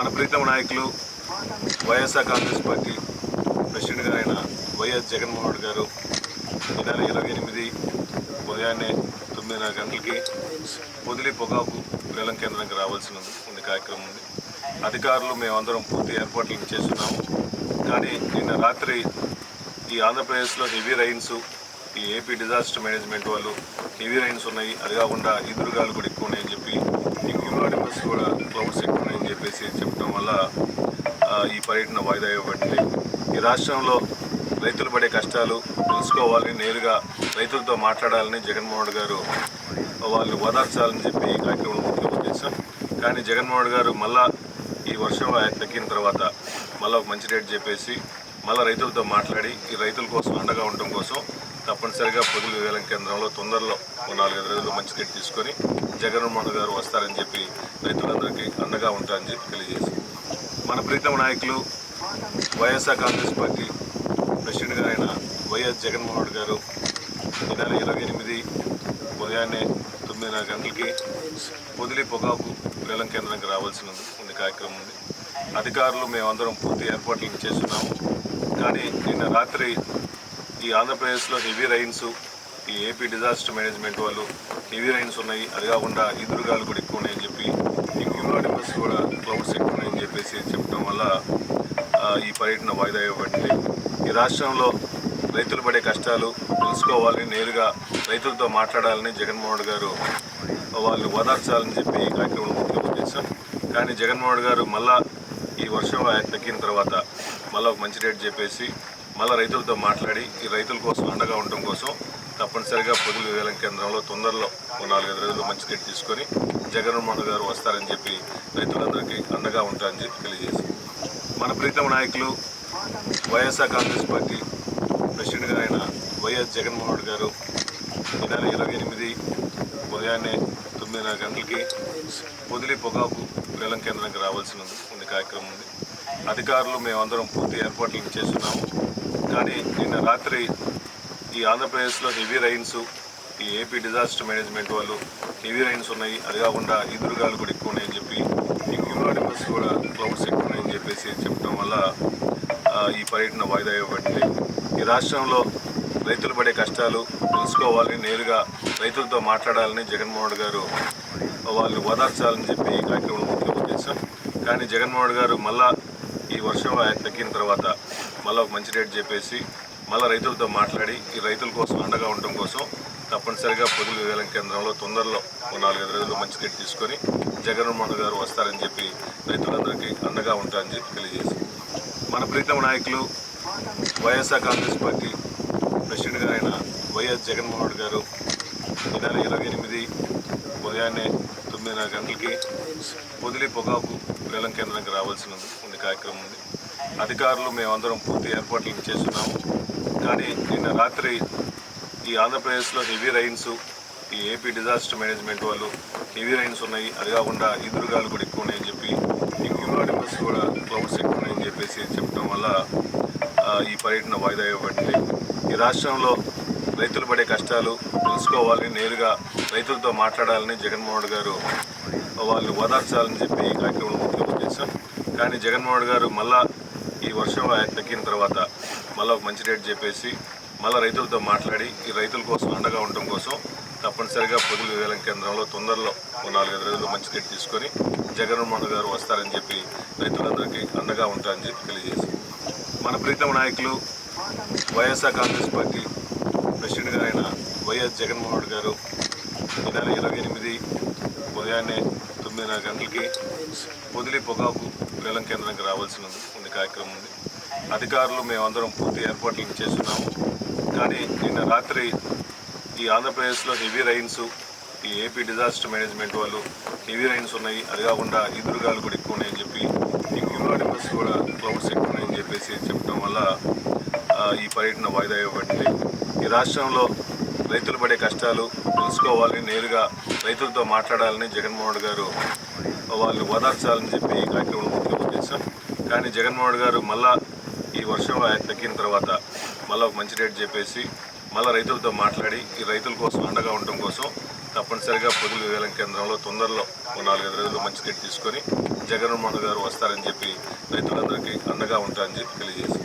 మన ప్రీతమ నాయకులు వైఎస్ఆర్ కాంగ్రెస్ పార్టీ ప్రెసిడెంట్ అయిన వైఎస్ జగన్మోహన్ రెడ్డి గారు ఈ నెల ఇరవై ఎనిమిది ఉదయాన్నే తొమ్మిదిన్నర గంటలకి పొదిలి పొగాకు వేలం కేంద్రానికి రావాల్సిన ఉంది కార్యక్రమం ఉంది. అధికారులు మేమందరం పూర్తి ఏర్పాట్లు చేస్తున్నాము. కానీ నిన్న రాత్రి ఈ ఆంధ్రప్రదేశ్లో హెవీ రైన్స్ ఈ ఏపీ డిజాస్టర్ మేనేజ్మెంట్ వాళ్ళు హెవీ రైన్స్ ఉన్నాయి. అది కాకుండా ఎదురుగాలు కూడా ఎక్కువ ఉన్నాయని చెప్పి ఈ కూడా క్లౌడ్స్ ఎక్కువ చెప్పేసి చెప్పడం వల్ల ఈ పర్యటన వాయిదా ఇవ్వబడింది. ఈ రాష్ట్రంలో రైతులు పడే కష్టాలు తెలుసుకోవాలని నేరుగా రైతులతో మాట్లాడాలని జగన్మోహన్ రెడ్డి గారు వాళ్ళు ఓదార్చాలని చెప్పి ఈ కార్యక్రమం ముఖ్య ఉద్దేశం. కానీ జగన్మోహన్ రెడ్డి గారు మళ్ళా ఈ వర్షం తగ్గిన తర్వాత మళ్ళీ ఒక మంచి రేట్ చెప్పేసి మళ్ళీ రైతులతో మాట్లాడి ఈ రైతుల కోసం అండగా ఉండటం కోసం తప్పనిసరిగా పొదులు వేలం కేంద్రంలో తొందరలో నాలుగైదు రోజులు మంచి గట్టి తీసుకొని జగన్మోహన్ గారు వస్తారని చెప్పి రైతులందరికీ అండగా ఉంటారని చెప్పి తెలియజేసి మన ప్రీతమ నాయకులు వైఎస్ఆర్ కాంగ్రెస్ పార్టీ ప్రెసిడెంట్ గారైన వైఎస్ జగన్మోహన్ రెడ్డి గారు ఈ నెల ఇరవై ఎనిమిది ఉదయాన్నే తొమ్మిదిన్నర గంటలకి పొదిలి పొగాకు వేలం కేంద్రానికి రావాల్సిన ఉంది కార్యక్రమం ఉంది. అధికారులు మేమందరం పూర్తి ఏర్పాట్లు చేస్తున్నాము. కానీ నిన్న రాత్రి ఈ ఆంధ్రప్రదేశ్లో హెవీ రైన్స్ ఈ ఏపీ డిజాస్టర్ మేనేజ్మెంట్ వాళ్ళు హెవీ రైన్స్ ఉన్నాయి. అది కాకుండా ఈదురుగాలు కూడా ఎక్కువ ఉన్నాయని చెప్పి ఈ క్యూఆర్ఎంఎస్ కూడా క్లౌడ్స్ ఎక్కువ ఉన్నాయని చెప్పేసి చెప్పడం వల్ల ఈ పర్యటన వాయిదా ఇవ్వబడింది. ఈ రాష్ట్రంలో రైతులు పడే కష్టాలు తెలుసుకోవాలని నేరుగా రైతులతో మాట్లాడాలని జగన్మోహన్ గారు వాళ్ళు ఓదార్చాలని చెప్పి ఈ కార్యక్రమం ముఖ్య ఉద్దేశం. కానీ జగన్మోహన్ గారు మళ్ళా ఈ వర్షం తగ్గిన తర్వాత మళ్ళీ ఒక మంచి రేట్ చెప్పేసి మళ్ళీ రైతులతో మాట్లాడి ఈ రైతుల కోసం అండగా ఉండటం కోసం తప్పనిసరిగా పొదులు వేలం కేంద్రంలో తొందరలో ఓ నాలుగైదు రోజులు మంచి గట్టి తీసుకొని జగన్మోహన్ గారు వస్తారని చెప్పి రైతులందరికీ అండగా ఉంటారని చెప్పి తెలియజేసి మన ప్రీతమ నాయకులు వైఎస్ఆర్ కాంగ్రెస్ పార్టీ ప్రెసిడెంట్ అయిన వైఎస్ జగన్మోహన్ రెడ్డి గారు ఈ నెల ఇరవై ఎనిమిది ఉదయాన్నే తొమ్మిదిన్నర గంటలకి పొదిలి పొగాకు వేలం కేంద్రానికి రావాల్సిన ఉంది కార్యక్రమం ఉంది. అధికారులు మేమందరం పూర్తి ఏర్పాట్లు చేస్తున్నాము. కానీ నిన్న రాత్రి ఈ ఆంధ్రప్రదేశ్లో హెవీ రైన్స్ ఈ ఏపీ డిజాస్టర్ మేనేజ్మెంట్ వాళ్ళు హెవీ రైన్స్ ఉన్నాయి. అది కాకుండా ఎదురుగాలు కూడా ఎక్కువ ఉన్నాయని చెప్పి ఈ క్యూఆర్ఎంఎస్ కూడా క్లౌడ్స్ ఎక్కువ ఉన్నాయని చెప్పేసి చెప్పడం వల్ల ఈ పర్యటన వాయిదా ఇవ్వబడింది. ఈ రాష్ట్రంలో రైతులు పడే కష్టాలు తెలుసుకోవాలని నేరుగా రైతులతో మాట్లాడాలని జగన్మోహన్ రెడ్డి గారు వాళ్ళు ఓదార్చాలని చెప్పి ఈ కార్యక్రమం ముఖ్య ఉద్దేశం కానీ జగన్మోహన్ గారు మళ్ళా ఈ వర్షం తగ్గిన తర్వాత మళ్ళీ ఒక మంచి రేట్ చెప్పేసి మళ్ళీ రైతులతో మాట్లాడి ఈ రైతుల కోసం అండగా ఉండటం కోసం తప్పనిసరిగా పొదులు వేలం కేంద్రంలో తొందరలో నాలుగైదు రోజులు మంచి రేట్ తీసుకొని జగన్మోహన్ గారు వస్తారని చెప్పి రైతులందరికీ అండగా ఉంటారని చెప్పి తెలియజేసి మన ప్రీతమ నాయకులు వైఎస్ఆర్ కాంగ్రెస్ పార్టీ ప్రెసిడెంట్ ఆయన వైఎస్ జగన్మోహన్ రెడ్డి గారు ఈ నెల ఇరవై ఎనిమిది ఉదయాన్నే తొమ్మిదిన్నర గంటలకి పొదిలి పొగాకు వేలం కేంద్రానికి రావాల్సిన ఉంది కార్యక్రమం ఉంది. అధికారులు మేమందరం పూర్తి ఏర్పాట్లు చేస్తున్నాము. కానీ నిన్న రాత్రి ఈ ఆంధ్రప్రదేశ్లో హెవీ రైన్స్ ఈ ఏపీ డిజాస్టర్ మేనేజ్మెంట్ వాళ్ళు హెవీ రైన్స్ ఉన్నాయి. అది కాకుండా ఎదురుగాలు కూడా ఎక్కువ ఉన్నాయని చెప్పి ఈ క్యూఆర్ఎంఎస్ కూడా క్లౌడ్స్ ఎక్కువ ఉన్నాయని చెప్పేసి చెప్పడం వల్ల ఈ పర్యటన వాయిదా ఇవ్వబడింది ఈ రాష్ట్రంలో రైతులు పడే కష్టాలు తెలుసుకోవాలని నేరుగా రైతులతో మాట్లాడాలని జగన్మోహన్ రెడ్డి గారు వాళ్ళు ఓదార్చాలని చెప్పి ఈ కార్యక్రమం ముఖ్య చేశాం కానీ జగన్మోహన్ రెడ్డి గారు మళ్ళా ఈ వర్షం తగ్గిన తర్వాత మళ్ళీ ఒక మంచి రేట్ చెప్పేసి మళ్ళీ రైతులతో మాట్లాడి ఈ రైతుల కోసం అండగా ఉండటం కోసం తప్పనిసరిగా పొదులు వేలం కేంద్రంలో తొందరలో నాలుగైదు రోజులు మంచి రేట్ తీసుకొని జగన్మోహన్ గారు వస్తారని చెప్పి రైతులందరికీ అండగా ఉంటారని చెప్పి తెలియజేసి మన ప్రీతమ నాయకులు వైఎస్ఆర్ కాంగ్రెస్ పార్టీ ప్రెసిడెంట్ గారైన వైఎస్ జగన్మోహన్ రెడ్డి గారు ఈ నెల ఇరవై ఎనిమిది ఉదయాన్నే తొమ్మిదిన్నర గంటలకి పొదిలి పొగాకు వేలం కేంద్రానికి రావాల్సిన ఉంది కార్యక్రమం ఉంది. అధికారులు మేమందరం పూర్తి ఏర్పాట్లు చేస్తున్నాము. కానీ నిన్న రాత్రి ఈ ఆంధ్రప్రదేశ్లో హెవీ రైన్స్ ఈ ఏపీ డిజాస్టర్ మేనేజ్మెంట్ వాళ్ళు హెవీ రైన్స్ ఉన్నాయి. అది కాకుండా ఈదురుగాలు కూడా ఎక్కువ ఉన్నాయని చెప్పి ఈ క్యూఆర్ఎంఎస్ కూడా క్లౌడ్స్ ఎక్కువ ఉన్నాయని చెప్పేసి చెప్పడం వల్ల ఈ పర్యటన వాయిదా ఇవ్వబడింది. ఈ రాష్ట్రంలో రైతులు పడే కష్టాలు తెలుసుకోవాలని నేరుగా రైతులతో మాట్లాడాలని జగన్మోహన్ గారు వాళ్ళు ఓదార్చాలని చెప్పి ఈ కార్యక్రమం ముఖ్య ఉద్దేశం. కానీ జగన్మోహన్ గారు మళ్ళా ఈ వర్షం తగ్గిన తర్వాత మళ్ళీ ఒక మంచి రేట్ చెప్పేసి మళ్ళీ రైతులతో మాట్లాడి ఈ రైతుల కోసం అండగా ఉండటం కోసం తప్పనిసరిగా పొదులు వేలం కేంద్రంలో తొందరలో ఓ నాలుగైదు రోజులు మంచి రేటు తీసుకొని జగన్మోహన్ గారు వస్తారని చెప్పి రైతులందరికీ అండగా ఉంటారని చెప్పి తెలియజేసి